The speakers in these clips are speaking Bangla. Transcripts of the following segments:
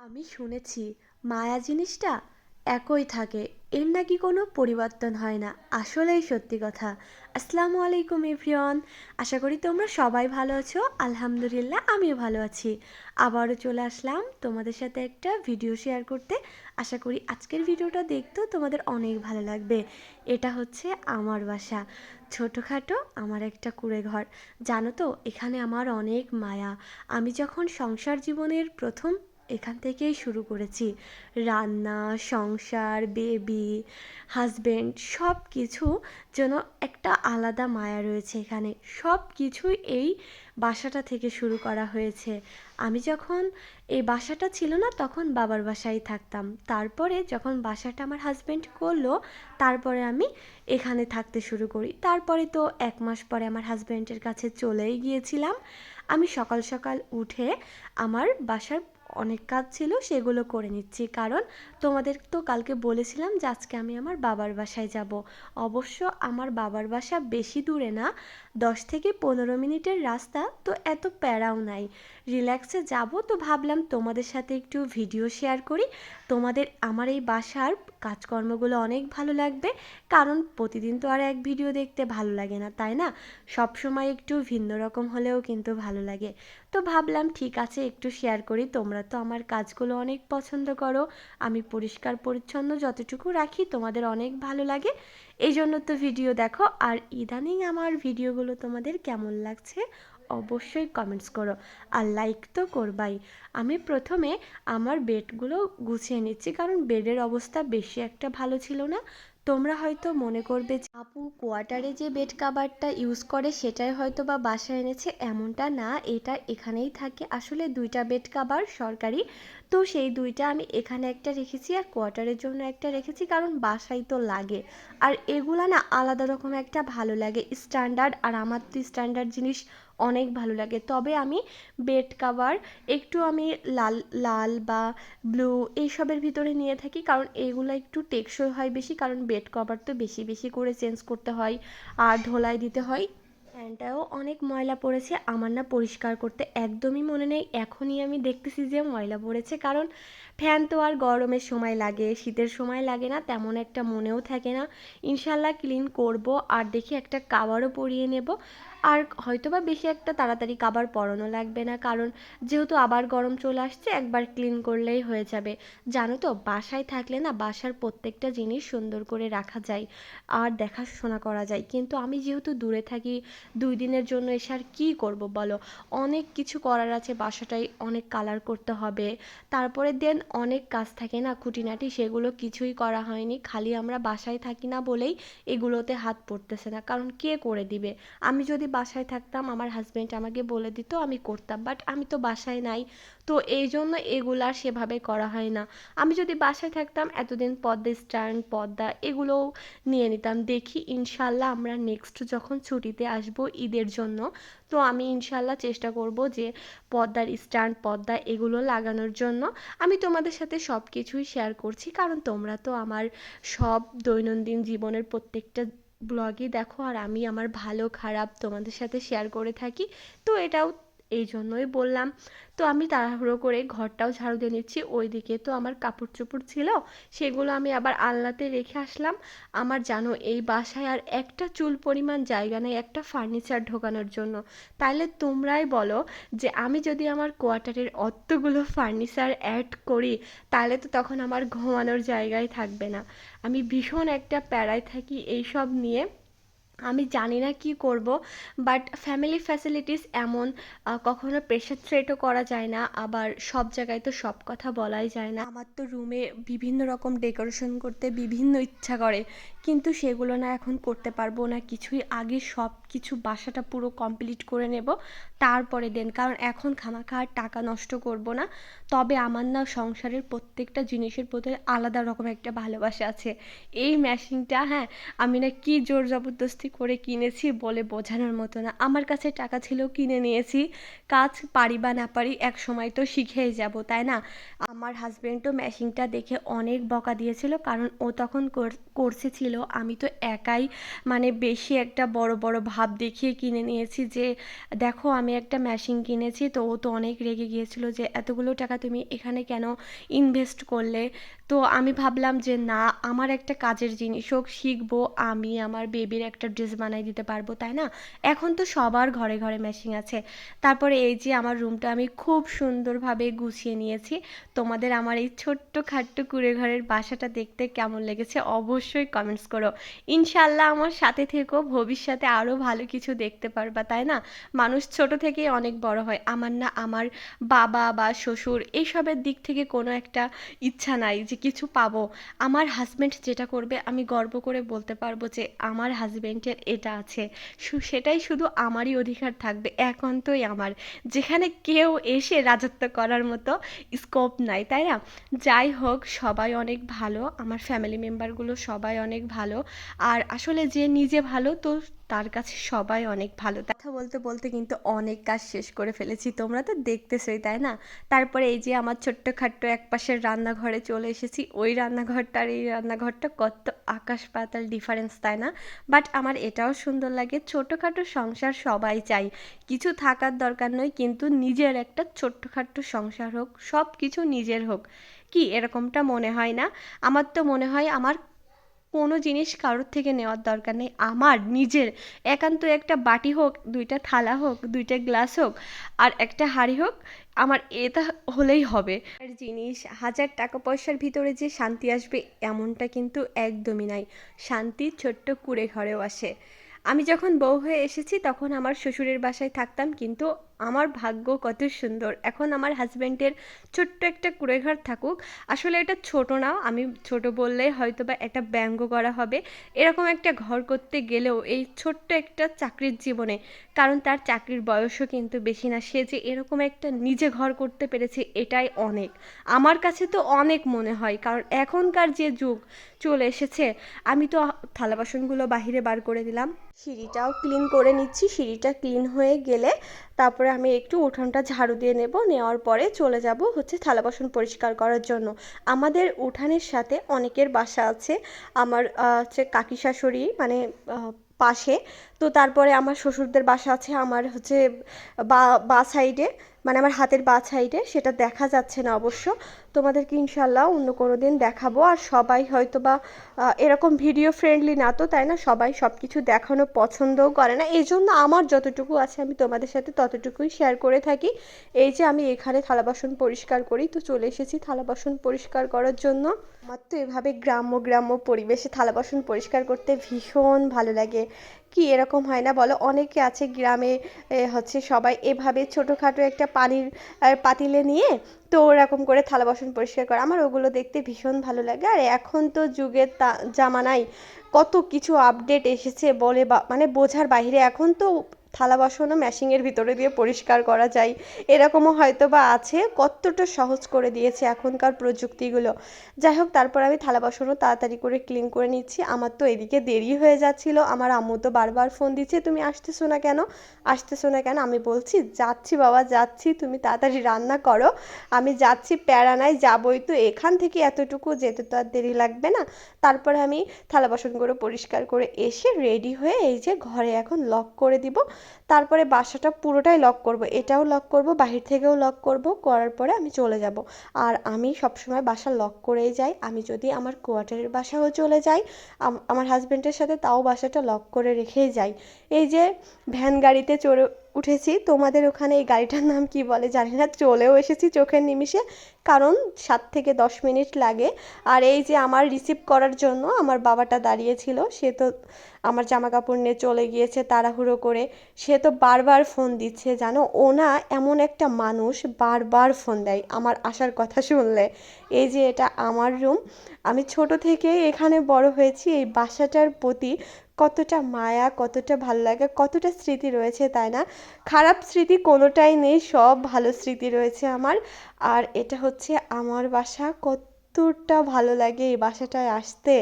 আমি শুনেছি, মায়া জিনিসটা একই থাকে। এর নাকি কোনো পরিবর্তন হয় না। আসলেই সত্যি কথা। আসসালামু আলাইকুম, এভরিওয়ান। আশা করি তোমরা সবাই ভালো আছো। আলহামদুলিল্লাহ, আমিও ভালো আছি। আবারও চলে আসলাম তোমাদের সাথে একটা ভিডিও শেয়ার করতে। আশা করি আজকের ভিডিওটা দেখতেও তোমাদের অনেক ভালো লাগবে। এটা হচ্ছে আমার বাসা। ছোটোখাটো আমার একটা কুড়ে ঘর জানো তো, এখানে আমার অনেক মায়া। আমি যখন সংসার জীবনের প্রথম এখান থেকেই শুরু করেছি। রান্না, সংসার বেবি হাজবেন্ড সব কিছু যেন একটা আলাদা মায়া রয়েছে এখানে। সব কিছুই এই বাসাটা থেকে শুরু করা হয়েছে। আমি যখন এই বাসাটা ছিল না তখন বাবার বাসায় থাকতাম। তারপরে যখন বাসাটা আমার হাজব্যান্ড করল, তারপরে আমি এখানে থাকতে শুরু করি। তারপরে তো এক মাস পরে আমার হাজব্যান্ডের কাছে চলেই গিয়েছিলাম। আমি সকাল সকাল উঠে আমার বাসার অনেক কাজ ছিল, সেগুলো করে নিচ্ছি। কারণ তোমাদের তো কালকে বলেছিলাম যে আজকে আমি আমার বাবার বাসায় যাব। অবশ্য আমার বাবার বাসা বেশি দূরে না, দশ থেকে পনেরো মিনিটের রাস্তা, তো এত প্যারাও নাই। রিল্যাক্সে যাব, তো ভাবলাম তোমাদের সাথে একটু ভিডিও শেয়ার করি। তোমাদের আমার এই বাসার কাজকর্মগুলো অনেক ভালো লাগবে। কারণ প্রতিদিন তো আর এক ভিডিও দেখতে ভালো লাগে না, তাই না? সব সময় একটু ভিন্ন রকম হলেও কিন্তু ভালো লাগে। তো ভাবলাম ঠিক আছে, একটু শেয়ার করি। তোমরা তো আমার কাজগুলো অনেক পছন্দ করো। আমি পরিষ্কার পরিচ্ছন্ন যতটুকু রাখি, তোমাদের অনেক ভালো লাগে। এই জন্য তো ভিডিও দেখো। আর ইদানিং আমার ভিডিওগুলো তোমাদের কেমন লাগছে? অবশ্যই কমেন্টস করো। আর লাইক তো করবাই। আমি প্রথমে আমার বেডগুলো গুছিয়ে নিচ্ছি, কারণ বেডের অবস্থা বেশি একটা ভালো ছিল না। তোমরা হয়তো মনে করবে যে, আপু কোয়ার্টারে যে বেড কাভারটা ইউজ করে, সেটাই হয়তো বা বাসায় এনেছে। এমনটা না, এটা এখানেই থাকে। আসলে দুইটা বেড কাভার সরকারি, তো সেই দুইটা আমি এখানে একটা রেখেছি আর কোয়ার্টারের জন্য একটা রেখেছি, কারণ বাসায় তো লাগে। আর এগুলা না আলাদা রকম একটা ভালো লাগে। স্ট্যান্ডার্ড আর আমার তো স্ট্যান্ডার্ড জিনিস অনেক ভালো লাগে। তবে আমি বেড কাভার, একটু আমি লাল লাল বা ব্লু এইসবের ভিতরে নিয়ে থাকি, কারণ এগুলো একটু টেকসই হয় বেশি, কারণ বেড কভার তো বেশি বেশি করে চেঞ্জ করতে হয়, আর ধোলাই দিতে হয়। ফ্যানটাও অনেক ময়লা পড়েছে, আমার না পরিষ্কার করতে একদমই মনে নেই। এখনই আমি দেখতেছি যে ময়লা পড়েছে, কারণ ফ্যান তো আর গরমের সময় লাগে, শীতের সময় লাগে না, তেমন একটা মনেও থাকে না। ইনশাল্লাহ ক্লিন করব আর দেখি একটা কাবারও পরিয়ে নেব। আর হয়তো বা বেশি একটা তাড়াতাড়ি কাবার পরানো লাগবে না, কারণ যেহেতু আবার গরম চলে আসছে, একবার ক্লিন করলেই হয়ে যাবে। জানো তো, বাসায় থাকলে না বাসার প্রত্যেকটা জিনিস সুন্দর করে রাখা যায় আর দেখাশোনা করা যায়। কিন্তু আমি যেহেতু দূরে থাকি দুই দিনের জন্য এসে আর কী করব বলো? অনেক কিছু করার আছে বাসাটাই অনেক কালার করতে হবে। তারপরে দেন অনেক কাজ থাকে না, খুঁটিনাটি সেগুলো কিছুই করা হয়নি। খালি আমরা বাসায় থাকি না বলেই এগুলোতে হাত পড়তেছে না। কারণ কে করে দিবে? আমি যদি বাসায় থাকতাম, আমার হাজব্যান্ড আমাকে বলে দিত, আমি করতাম। বাট আমি তো বাসায় নাই। তো এই জন্য এগুলো আর সেভাবে করা হয় না। আমি যদি বাসায় থাকতাম, এতদিন পদ্মা স্ট্যান্ড পদ্মা এগুলোও নিয়ে নিতাম। দেখি, ইনশাল্লাহ আমরা নেক্সট যখন ছুটিতে আসব ঈদের জন্য। তো আমি ইনশাল্লাহ চেষ্টা করব যে পর্দার স্ট্যান্ড পর্দা এগুলো লাগানোর জন্য। আমি তোমাদের সাথে সব কিছুই শেয়ার করছি, কারণ তোমরা তো আমার সব দৈনন্দিন জীবনের প্রত্যেকটা ব্লগই দেখো, আর আমি আমার ভালো, খারাপ তোমাদের সাথে শেয়ার করে থাকি। তো এটাও এই জন্যই বললাম। তো আমি তাড়াহুড়ো করে ঘরটাও ঝাড়ু দিয়ে নিচ্ছি। ওইদিকে তো আমার কাপড় চোপড় ছিল, সেগুলো আমি আবার আলনাতে রেখে আসলাম। আমার জানো, এই বাসায় আর একটা চুল পরিমাণ জায়গা নেই, একটা ফার্নিচার ঢোকানোর জন্য। তাহলে তোমরাই বলো যে আমি যদি আমার কোয়ার্টারের অতগুলো ফার্নিচার অ্যাড করি তাহলে তো তখন আমার ঘুমানোর জায়গায় থাকবে না। আমি ভীষণ একটা প্যারায় থাকি এইসব নিয়ে। আমি জানি না কি করব বাট ফ্যামিলি ফ্যাসিলিটিস এমন কখনো প্রেশার থ্রেটও করা যায় না, আবার সব জায়গায় তো সব কথা বলাই যায় না। আমার তো রুমে বিভিন্ন রকম ডেকোরেশন করতে বিভিন্ন ইচ্ছা করে, কিন্তু সেগুলো না এখন করতে পারব না, কিছুই আগে সব কিছু বাসাটা পুরো কমপ্লিট করে নেব, তারপরে দেন, কারণ এখন খামাখা আর টাকা নষ্ট করব না। তবে আমার না সংসারের প্রত্যেকটা জিনিসের প্রতি আলাদা রকম একটা ভালোবাসা আছে। এই মেশিনটা হ্যাঁ আমি না কি জোর জবরদস্তি করে কিনেছি বলে বোঝানোর মতো না। আমার কাছে টাকা ছিল, কিনে নিয়েছি। কাজ পারি বা না পারি, এক সময় তো শিখেই যাব, তাই না? আমার হাজব্যান্ডও মেশিনটা দেখে অনেক বকা দিয়েছিল, কারণ ও তখন কর- করছে ছিল, আমি তো একাই মানে বেশি একটা বড় বড় ভাব দেখিয়ে কিনে নিয়েছি যে, দেখো, আমি একটা ম্যাশিং কিনেছি। তো ও তো অনেক রেগে গিয়েছিল যে, এতগুলো টাকা তুমি এখানে কেন ইনভেস্ট করলে? তো আমি ভাবলাম যে, না, আমার একটা কাজের জিনিস হোক, শিখব আমি, আমার বেবির একটা ড্রেস বানাই দিতে পারব। তাই না? এখন তো সবার ঘরে ঘরে মেশিন আছে। তারপরে এই যে, আমার রুমটা আমি খুব সুন্দরভাবে গুছিয়ে নিয়েছি। তোমাদের আমার এই ছোট্ট খাট্ট কুড়ে ঘরের বাসাটা দেখতে কেমন লেগেছে অবশ্যই কমেন্টস করো। ইনশাল্লাহ আমার সাথে থেকো, ভবিষ্যতে আরও ভালো কিছু দেখতে পারবা, তাই না? মানুষ ছোট থেকেই অনেক বড় হয়। আমার না, আমার বাবা বা শ্বশুর এইসবের দিক থেকে কোনো একটা ইচ্ছা নাই যে কিছু পাবো। আমার হাজব্যান্ড যেটা করবে, আমি গর্ব করে বলতে পারব যে আমার হাজব্যান্ডের এটা আছে। সেটাই শুধু আমারই অধিকার থাকবে, একান্তই আমার। যেখানে কেউ এসে রাজত্ব করার মতো স্কোপ নাই, তাই না? যাই হোক, সবাই অনেক ভালো। আমার ফ্যামিলি মেম্বারগুলো সবাই অনেক ভালো। আর আসলে যে নিজে ভালো, তো তার কাছে সবাই অনেক ভালো। কথা বলতে বলতে কিন্তু অনেক কাজ শেষ করে ফেলেছি। তোমরা তো দেখতেছোই, তাই না? তারপরে এই যে আমার ছোট্ট খাট্ট এক পাশের রান্নাঘরে চলে এসেছি। ওই রান্নাঘরটা আর এই রান্নাঘরটা কত আকাশ পাতাল ডিফারেন্স তাই না? বাট আমার এটাও সুন্দর লাগে। ছোটোখাটো সংসার সবাই চাই কিছু থাকার দরকার নয়, কিন্তু নিজের একটা ছোট্টখাট্ট সংসার হোক সব কিছু নিজের হোক। কি এরকমটা মনে হয় না? আমার তো মনে হয় আমার কোনো জিনিস কারোর থেকে নেওয়ার দরকার নেই। আমার, নিজের। একান্ত একটা বাটি হোক, দুইটা থালা হোক, দুইটা গ্লাস হোক, আর একটা হাঁড়ি হোক, আমার এটা হলেই হবে। জিনিস, হাজার টাকা পয়সার ভিতরে যে শান্তি আসবে, এমনটা কিন্তু একদমই নাই। শান্তি ছোট্ট কুড়ে ঘরেও আসে। আমি যখন বউ হয়ে এসেছি, তখন আমার শ্বশুরের বাসায় থাকতাম, কিন্তু আমার ভাগ্য কত সুন্দর। এখন আমার হাজব্যান্ডের ছোট্ট একটা কুড়েঘর থাকুক। আসলে এটা ছোট না, আমি ছোট বললে হয়তো বা একটা ব্যঙ্গ করা হবে। এরকম একটা ঘর করতে গেলেও এই ছোট্ট একটা চাকরির জীবনে, কারণ তার চাকরির বয়সও কিন্তু বেশি না, সে যে এরকম একটা নিজে ঘর করতে পেরেছে এটাই অনেক। আমার কাছে তো অনেক মনে হয়, কারণ এখনকার যে যুগ চলে এসেছে, আমি তো থালা বাসনগুলো বাহিরে বার করে দিলাম। সিঁড়িটাও ক্লিন করে নিচ্ছি, সিঁড়িটা ক্লিন হয়ে গেলে তারপরে আমি একটু উঠানটা ঝাড়ু দিয়ে নেব, নেওয়ার পরে চলে যাব হচ্ছে থালা বাসন পরিষ্কার করার জন্য। আমাদের উঠানের সাথে অনেকের বাসা আছে। আমার হচ্ছে কাকি শাশুড়ি মানে পাশে। তো তারপরে আমার শ্বশুরদের বাসা আছে আমার হচ্ছে বা বা সাইডে মানে আমার হাতের বা সাইডে সেটা দেখা যাচ্ছে না অবশ্য। তোমাদেরকে ইনশাল্লাহ অন্য কোনো দিন দেখাবো। আর সবাই হয়তো বা এরকম ভিডিও ফ্রেন্ডলি না তো, তাই না? সবাই সব কিছু দেখানো পছন্দও করে না। এই জন্য আমার যতটুকু আছে আমি তোমাদের সাথে ততটুকুই শেয়ার করে থাকি। এই যে আমি এখানে থালা বাসন পরিষ্কার করি, তো চলে এসেছি থালা বাসন পরিষ্কার করার জন্য। আমার তো এভাবে গ্রাম্য গ্রাম্য পরিবেশে থালা বাসন পরিষ্কার করতে ভীষণ ভালো লাগে। কি এরকম হয় না? বলো, অনেকে আছে গ্রামে হচ্ছে সবাই এভাবে ছোটোখাটো একটা পানির পাতিলে নিয়ে তো ওরকম করে থালা বাসন পরিষ্কার করে। আমার ওগুলো দেখতে ভীষণ ভালো লাগে। আর এখন তো যুগের তা, জামানায় কত কিছু আপডেট এসেছে বলে বা মানে বোঝার বাইরে। এখন তো থালা বাসনও ম্যাশিংয়ের ভিতরে দিয়ে পরিষ্কার করা যায়। এরকমও হয়তো বা আছে, কতটা সহজ করে দিয়েছে এখনকার প্রযুক্তিগুলো। যাই হোক, তারপর আমি থালা বাসনও তাড়াতাড়ি করে ক্লিন করে নিচ্ছি। আমার তো এদিকে দেরি হয়ে যাচ্ছিল, আমার আম্মু তো বারবার ফোন দিচ্ছে, তুমি আসতেছো না কেন? আসতেছো না কেন? আমি বলছি, যাচ্ছি বাবা, যাচ্ছি, তুমি তাড়াতাড়ি রান্না করো। আমি যাচ্ছি প্যারা নাই যাবই তো এখান থেকে এতটুকু, যেতে তো আর দেরি লাগবে না। তারপরে আমি থালা বাসনগুলো পরিষ্কার করে এসে রেডি হয়ে এই যে ঘরে এখন লক করে দিব। তারপরে বাসাটা পুরোটাই লক করব। এটাও লক করব, বাহির থেকেও লক করব, করার পরে আমি চলে যাব। আর আমি সবসময় বাসা লক করেই যাই। আমি যদি আমার কোয়ার্টারের বাসাও চলে যাই আমার হাজব্যান্ডের সাথে তাও বাসাটা লক করে রেখেই যাই। এই যে ভ্যান গাড়িতে চড়ে উঠেছি। তোমাদের ওখানে এই গাড়িটার নাম কি বলে জানি না, চলেও এসেছি চোখের নিমিষে, কারণ সাত থেকে দশ মিনিট লাগে। আর এই যে আমার রিসিভ করার জন্য আমার বাবাটা দাঁড়িয়েছিল, সে তো আমার জামা কাপড় নিয়ে চলে গিয়েছে তাড়াহুড়ো করে। সে তো বারবার ফোন দিচ্ছে, জানো? ওনা এমন একটা মানুষ বারবার ফোন দেয়, আমার আসার কথা শুনলে। এই যে এটা আমার রুম আমি ছোট থেকে এখানে বড় হয়েছি, এই বাসাটার প্রতি কতটা মায়া, কতটা ভালো লাগে, কতটা স্মৃতি রয়েছে, তাই না? খারাপ স্মৃতি কোনোটাই নেই, সব ভালো স্মৃতি রয়েছে আমার। আর এটা হচ্ছে আমার বাসা, কতটা ভালো লাগে এই বাসাটায় আসতে।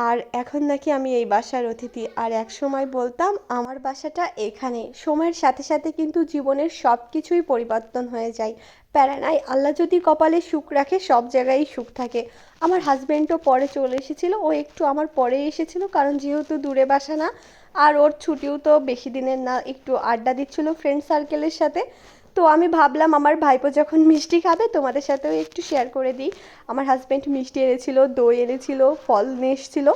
আর এখন নাকি আমি এই বাসার অতিথি। আর এক সময় বলতাম, আমার বাসাটা এখানে সময়ের সাথে সাথে কিন্তু জীবনের সব কিছুই পরিবর্তন হয়ে যায়। প্যারা নাই। আল্লাহ যদি কপালে সুখ রাখে, সব জায়গায় সুখ থাকে। আমার হাজব্যান্ডও পরে চলে এসেছিল, ও একটু আমার পরে এসেছিল, কারণ যেহেতু দূরে বাসা না, আর ওর ছুটিও তো বেশি দিনের না, একটু আড্ডা দিচ্ছিল ফ্রেন্ড সার্কেলের সাথে। তো আমি ভাবলাম, আমার ভাইপো যখন মিষ্টি খাবে, তোমাদের সাথেও একটু শেয়ার করে দিই। আমার হাজব্যান্ড মিষ্টি এনেছিল, দই এনেছিল, ফল নিয়ে এসেছিল।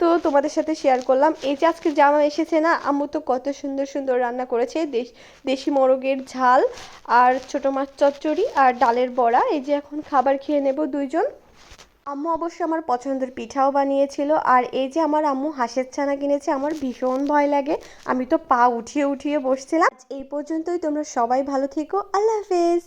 তো তোমাদের সাথে শেয়ার করলাম। এই যে আজকে জামা এসেছে না, আম্মু তো কত সুন্দর সুন্দর রান্না করেছে। দেশ, দেশি মোরগের ঝাল, আর ছোটো মাছ চচ্চড়ি, আর ডালের বড়া। এই যে এখন খাবার খেয়ে নেব দুইজন। আম্মু অবশ্য আমার পছন্দের পিঠাও বানিয়েছিল, আর এই যে আমার আম্মু হাঁসের ছানা কিনেছে, আমার ভীষণ ভয় লাগে। আমি তো পা উঠিয়ে উঠিয়ে বসছিলাম। এই পর্যন্তই, তোমরা সবাই ভালো থেকো। আল্লাহ হাফেজ।